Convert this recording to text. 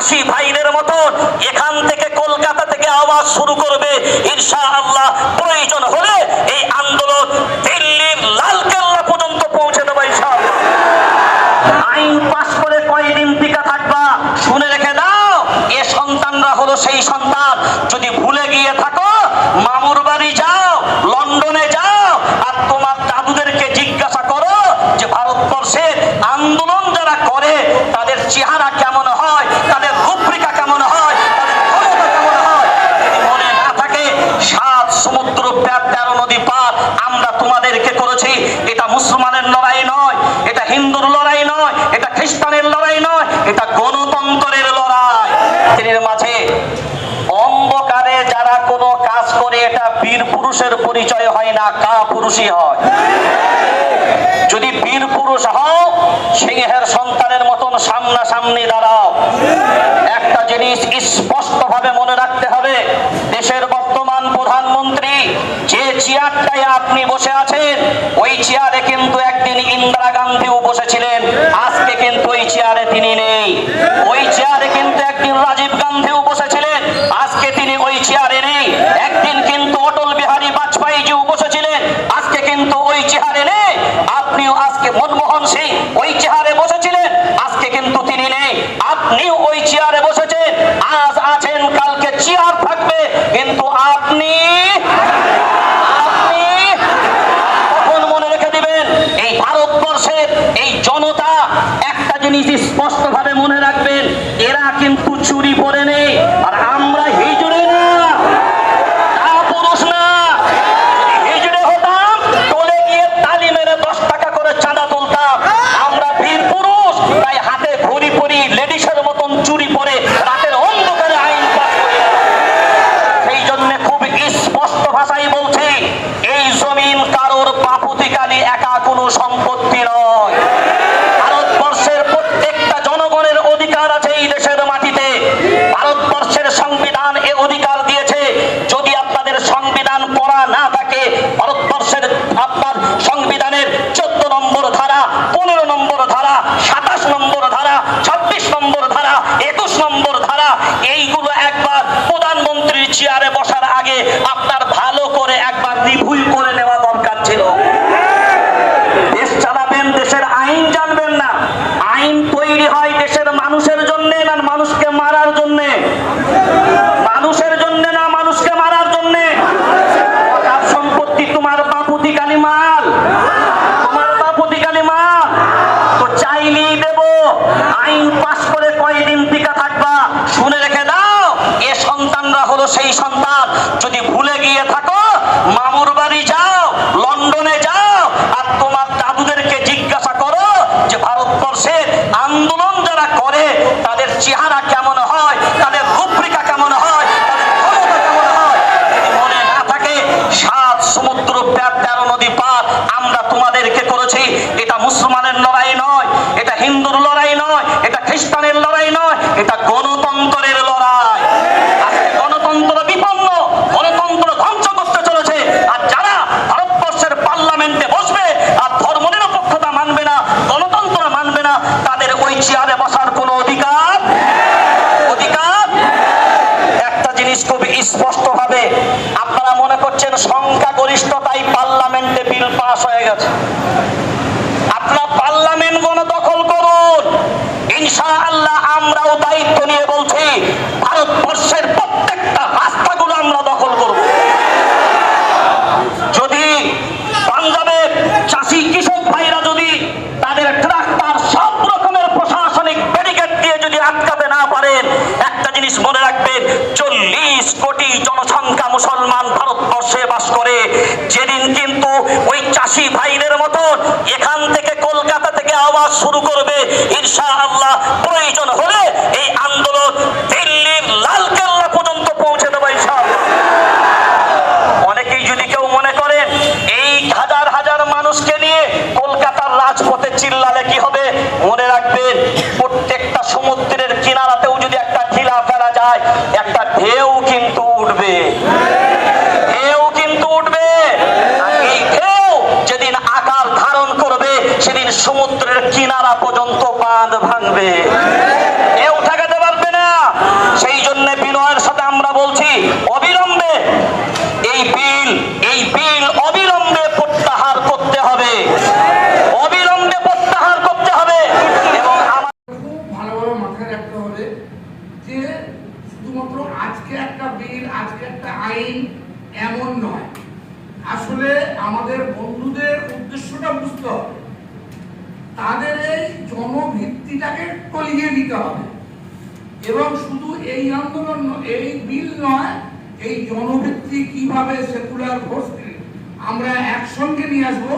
চাষি ভাইদের মতন এখান থেকে কলকাতা থেকে আওয়াজ শুরু করবে। ইনশা আল্লাহ প্রয়োজন হলে এই আন্দোলন দিল্লির লালকেল্লা পর্যন্ত পৌঁছে দেবো আইন পাশ করে কয়দিন টিকা থাকবা? শুনে রেখে দাও, এ সন্তানরা হলো সেই সন্তান। যদি ভুলে গিয়ে থাকো, মামুর বাড়ি যাও, লন্ডনে যাও, আর তোমার দাদুদেরকে জিজ্ঞাসা করো যে ভারতবর্ষের আন্দোলন যারা করে, তাদের চেহারা কেমন হয় তাদের রূপরেখা কেমন হয় তাদের ক্ষমতা কেমন হয় যদি মনে না থাকে সাত সমুদ্র প্যার তেরো নদী পার আমরা তোমাদেরকে করেছি এটা মুসলমানের লড়াই নয় এটা হিন্দুর লড়াই নয় এটা খ্রিস্টানের লড়াই নয় এটা গণতন্ত্রের লড়াই এর মাঝে অন্ধকারে যারা কোনো কাজ করে এটা বীর পুরুষের পরিচয় হয় না, কা পুরুষই হয়। যদি বীর পুরুষ হও, সিংহের সন্তানের মতন সামনাসামনি দাঁড়াও। একটা জিনিস স্পষ্ট ভাবে মনে রাখতে হবে, দেশের বর্তমান প্রধানমন্ত্রী যে চেয়ারটায় আপনি বসে আছেন, ওই চেয়ারে কিন্তু একদিন ইন্দিরা গান্ধীও বসেছিলেন, আজকে কিন্তু ওই চেয়ারে তিনি নেই। ওই চেয়ারে কিন্তু একদিন রাজীব গান্ধীও বসেছিলেন আজকে তিনি ওই চেয়ারে নেই একদিন কিন্তু অটল বিহারী বাজপেয়ীজিও বসেছিলেন আজকে চেয়ারে নেই। আপনিও আজকে মনমোহন সিং ওই চেয়ারে বসেছিলেন। আজকে কিন্তু তিনি নেই। আপনিও ওই চেয়ারে বসেছেন। আজ আছেন, কালকে চেয়ার থাকবে। কিন্তু আপনি আপনি তখন মনে রেখে দিবেন? এই ভারতবর্ষের এই জনতা একটা জিনিস স্পষ্ট ভাবে মনে রাখবেন, এরা কিন্তু চুরি পরে নেই। আর আমরা হিজড়ে না কাপুরুষ না যদি হিজড়ে হতাম টলে গিয়ে তালি মেরে দশ টাকা করে চাঁদা তুলতাম আমরা বীর পুরুষ তাই হাতে ঘড়ি পরি লেডিসের মতন চুরি পরে রাতের অন্ধকারে আইন পাস করি সেই জন্য খুব স্পষ্ট ভাষায় বলছি এই জমিন কারোর বাপুতিকালি একা কোনো সম্পত্তি নয় ভারতবর্ষের প্রত্যেকটা জনগণের অধিকার আছে এই দেশের মাটিতে ভারতবর্ষের সংবিধান এ অধিকার দিয়েছে যদি আপনাদের সংবিধান পড়া না থাকে ভারতবর্ষের আপনার সংবিধানের চোদ্দ নম্বর ধারা পনেরো নম্বর ধারা সাতাশ নম্বর ধারা ছাব্বিশ নম্বর ধারা, একুশ নম্বর ধারা, এইগুলো একবার প্রধানমন্ত্রীর চেয়ারে বসার আগে আপনার ভালো করে একবার রিভিউ করে নেওয়া দরকার ছিল। দেশ চালাবেন, দেশের আইন জানবেন না। আইন তৈরি হয় দেশের মানুষের জন্য না মানুষকে মারার জন্য? মানুষের জন্য না মানুষকে মারার জন্য অকাপ সম্পত্তি তোমার বাপুতি কালী মাল তোমার বাপুতি কালী মাল তো চাইলেই দেব আইন পাশ করে কয়দিন টিকা থাকবা শুনে রেখে দাও এ সন্তানরা হলো সেই সন্তান। যদি ভুলে গিয়ে থাকো, মামুর বাড়ি যাও, লন্ডনে যাও, আর তোমার দাদুদেরকে জিজ্ঞাসা করো যে ভারতবর্ষের আন্দোলন যারা করে, তাদের চেহারা কেমন হয়, তাদের রূপরেখা কেমন হয় সমুদ্র তেরো নদী পার আমরা তোমাদেরকে করেছি। এটা মুসলমানের লড়াই নয়, এটা হিন্দুর লড়াই নয়, এটা খ্রিস্টানের লড়াই নয়, এটা গণতন্ত্রের লড়াই আজকে গণতন্ত্র বিপন্ন গণতন্ত্র ধ্বংস করতে চলেছে আর যারা ভারতবর্ষের পার্লামেন্টে বসবে আর ধর্ম নিরপেক্ষতা মানবে না গণতন্ত্র মানবে না তাদের ওই চেয়ারে বসার কোনো অধিকার অধিকার একটা জিনিস খুব স্পষ্ট ভাবে আপনারা মনে করছেন সংখ্যাগরিষ্ঠতাই পার্লামেন্টে বিল পাস হয়ে গেছে। আপনারা পার্লামেন্ট গণদখল করুন। ইনশা আল্লাহ আমরাও দায়িত্ব নিয়ে বলছি, ভারতবর্ষের প্রত্যেকটা রাস্তাগুলো আমরা দখল করব। যদি পাঞ্জাবের চাষি কৃষক ভাইরা যদি তাদের ট্রাক্টর সব রকমের প্রশাসনিক ব্যারিকেড দিয়ে যদি আটকাতে না পারেন, একটা জিনিস মনে রাখবেন, চল্লিশ কোটি জনসংখ্যা মুসলমান ভারতবর্ষে বাস করে। যেদিন কিন্তু ভাইদের মতন এখান থেকে কলকাতা থেকে আওয়াজ শুরু করবে। ইনশা আল্লাহ প্রয়োজন হলে এই আন্দোলন দিল্লির লালকেল্লা পর্যন্ত পৌঁছে দেবো ঈশা অনেকেই যদি কেউ মনে করেন এই হাজার হাজার মানুষকে নিয়ে কলকাতার রাজপথে চিল্লালে কি হবে? মনে রাখবেন সমুদ্রের কিনারা পর্যন্ত বাঁধ ভাঙবে। কেউ ঠেকাতে পারবে না। সেই জন্য বিনয়ের সাথে আমরা বলছি, অবিলম্বে এই বিল এই বিল অবিলম্বে প্রত্যাহার করতে হবে। অবিলম্বে প্রত্যাহার করতে হবে। এবং মাথায় রাখতে হবে যে শুধুমাত্র আজকে একটা বিল, আজকে একটা আইন এমন নয়। আসলে আমাদের বন্ধুদের উদ্দেশ্যটা বুঝতে হবে। তাদের এই জনভিত্তিটাকে টলিয়ে দিতে হবে। এবং শুধু এই আন্দোলন এই বিল নয়, এই জনভিত্তি কীভাবে সেকুলার ফোর্সকে আমরা একসঙ্গে নিয়ে আসব